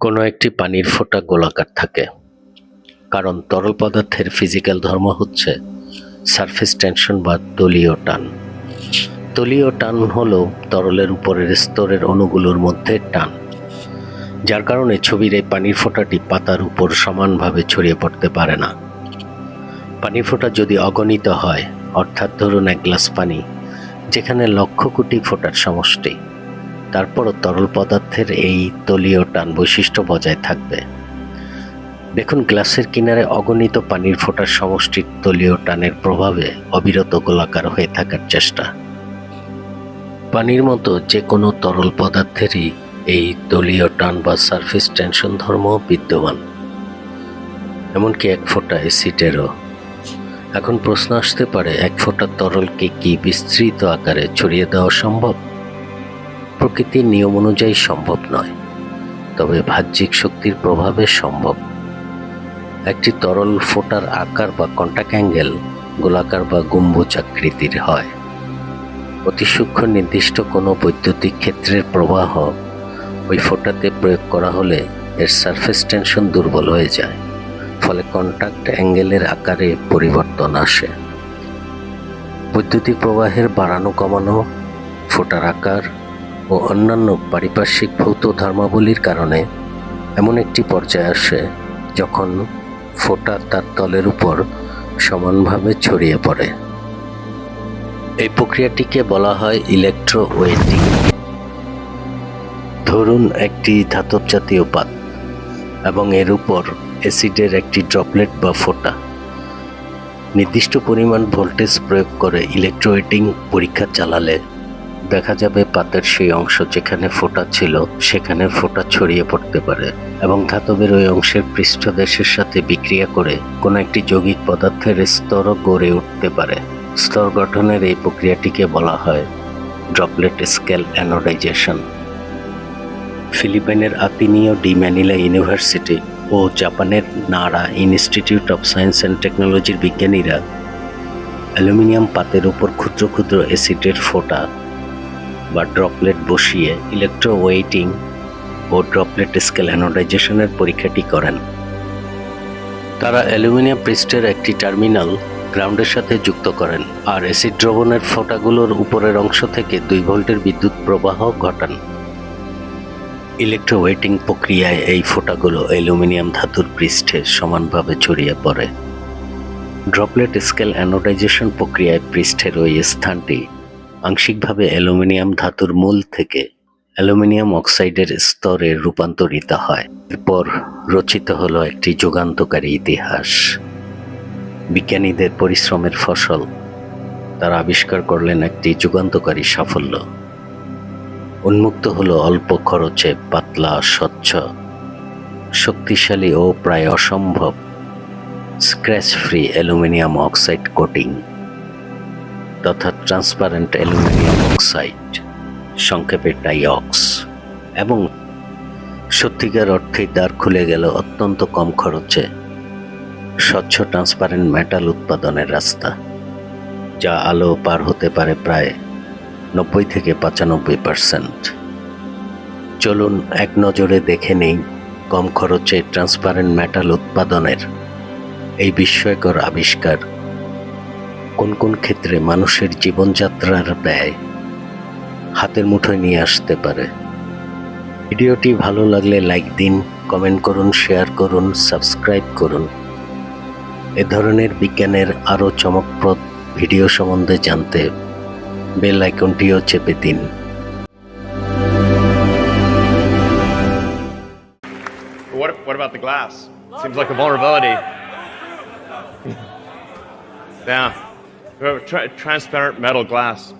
কোনো একটি পানির ফোঁটা গোলাকার থাকে। কারণ তরল পদার্থের ফিজিক্যাল ধর্ম হচ্ছে সারফেস টেনশন বা তলীয় টান। তলীয় টান হল তরলের উপরের স্তরের অণুগুলোর মধ্যে টান, যার কারণে ছবির এই পানির ফোঁটাটি পাতার উপর সমানভাবে ছড়িয়ে পড়তে পারে না। পানির ফোঁটা যদি অগণিত হয়, অর্থাৎ ধরুন এক গ্লাস পানি, যেখানে লক্ষ কোটি ফোঁটার সমষ্টি তারপরও তরল পদার্থের এই তলীয় টান বৈশিষ্ট্য বজায় থাকবে। দেখুন, গ্লাসের কিনারে অগণিত পানির ফোঁটার সমষ্টির তলীয় টানের প্রভাবে অবিরত গোলাকার হয়ে থাকার চেষ্টা। পানির মতো যে কোনো তরল পদার্থেরই এই তলীয় টান বা সারফেস টেনশন ধর্ম বিদ্যমান। এমনকি এক ফোঁটা অ্যাসিডেরও। এখন প্রশ্ন আসতে পারে, এক ফোঁটা তরলকে কি বিস্তৃত আকারে ছড়িয়ে দেওয়া সম্ভব? প্রকৃতির নিয়ম অনুযায়ী সম্ভব নয়, তবে বাহ্যিক শক্তির প্রভাবে সম্ভব। একটি তরল ফোটার আকার বা কন্টাক্ট অ্যাঙ্গেল গোলাকার বা গম্বুজ আকৃতির হয়। অতি সূক্ষ্ম নির্দিষ্ট কোনো বৈদ্যুতিক ক্ষেত্রের প্রবাহ ওই ফোটাতে প্রয়োগ করা হলে এর সারফেস টেনশন দুর্বল হয়ে যায়, ফলে কন্টাক্ট অ্যাঙ্গেলের আকারে পরিবর্তন আসে। বৈদ্যুতিক প্রবাহের বাড়ানো কমানো ফোটার আকার ও অন্যান্য পারিপার্শ্বিক ভৌত ধর্মাবলীর কারণে এমন একটি পর্যায়ে আসে যখন ফোঁটা তার তলের উপর সমানভাবে ছড়িয়ে পড়ে। এই প্রক্রিয়াটিকে বলা হয় ইলেকট্রো ওয়েটিং ধরুন একটি ধাতব জাতীয় পাত এবং এর উপর অ্যাসিডের একটি ড্রপলেট বা ফোটা। নির্দিষ্ট পরিমাণ ভোল্টেজ প্রয়োগ করে ইলেকট্রোয়েটিং পরীক্ষা চালালে দেখা যাবে পাতের সেই অংশ যেখানে ফোঁটা ছিল, সেখানে ফোঁটা ছড়িয়ে পড়তে পারে এবং ধাতবের ওই অংশের পৃষ্ঠদেশের সাথে বিক্রিয়া করে কোনো একটি যৌগিক পদার্থের স্তরও গড়ে উঠতে পারে। স্তর গঠনের এই প্রক্রিয়াটিকে বলা হয় ড্রপলেট স্কেল অ্যানোডাইজেশন ফিলিপাইনের আতিনিও ডি ম্যানিলা ইউনিভার্সিটি ও জাপানের Nara institute of science and টেকনোলজির বিজ্ঞানীরা অ্যালুমিনিয়াম পাতের উপর ক্ষুদ্র ক্ষুদ্র অ্যাসিডের ফোঁটা বা ড্রপলেট বসিয়ে ইলেকট্রো ওয়েটিং ও ড্রপলেট স্কেল অ্যানোডাইজেশনের পরীক্ষাটি করেন। তারা অ্যালুমিনিয়াম পৃষ্ঠের একটি টার্মিনাল গ্রাউন্ডের সাথে যুক্ত করেন আর অ্যাসিড দ্রবণের ফোঁটাগুলোর উপরের অংশ থেকে দুই ভোল্টের বিদ্যুৎ প্রবাহ ঘটান। ইলেকট্রোওয়েটিং প্রক্রিয়ায় এই ফোঁটাগুলো অ্যালুমিনিয়াম ধাতুর পৃষ্ঠে সমানভাবে ছড়িয়ে পড়ে। ড্রপলেট স্কেল অ্যানোডাইজেশন প্রক্রিয়ায় পৃষ্ঠের ওই স্থানটি আংশিকভাবে অ্যালুমিনিয়াম ধাতুর মূল থেকে অ্যালুমিনিয়াম অক্সাইডের স্তরে রূপান্তরিত হয়। এরপর রচিত হলো একটি যুগান্তকারী ইতিহাস। বিজ্ঞানীদের পরিশ্রমের ফসল, তারা আবিষ্কার করলেন একটি যুগান্তকারী সাফল্য। উন্মুক্ত হলো অল্প খরচে পাতলা, স্বচ্ছ, শক্তিশালী ও প্রায় অসম্ভব scratch free aluminium oxide coating. তথা ট্রান্সপারেন্ট অ্যালুমিনিয়াম অক্সাইড, সংক্ষেপে টাইঅক্স, এবং সত্যিকার অর্থেই দ্বার খুলে গেল অত্যন্ত কম খরচে স্বচ্ছ ট্রান্সপারেন্ট মেটাল উৎপাদনের রাস্তা, যা আলো পার হতে পারে প্রায় নব্বই থেকে পঁচানব্বই পার্সেন্ট। চলুন এক নজরে দেখে নেই কম খরচে ট্রান্সপারেন্ট মেটাল উৎপাদনের এই বিস্ময়কর আবিষ্কার। কোন কোন ক্ষেত্রে মানুষের জীবনযাত্রার ব্যয় হাতের মুঠোয় নিয়ে আসতে পারে ভিডিওটি ভালো লাগলে লাইক দিন কমেন্ট করুন শেয়ার করুন সাবস্ক্রাইব করুন এ ধরনের বিজ্ঞানের আরও চমকপ্রদ ভিডিও সম্বন্ধে জানতে বেল আইকনটিও চেপে দিন What, what about the glass? Seems like a vulnerability. yeah. Uh, tra- transparent metal glass.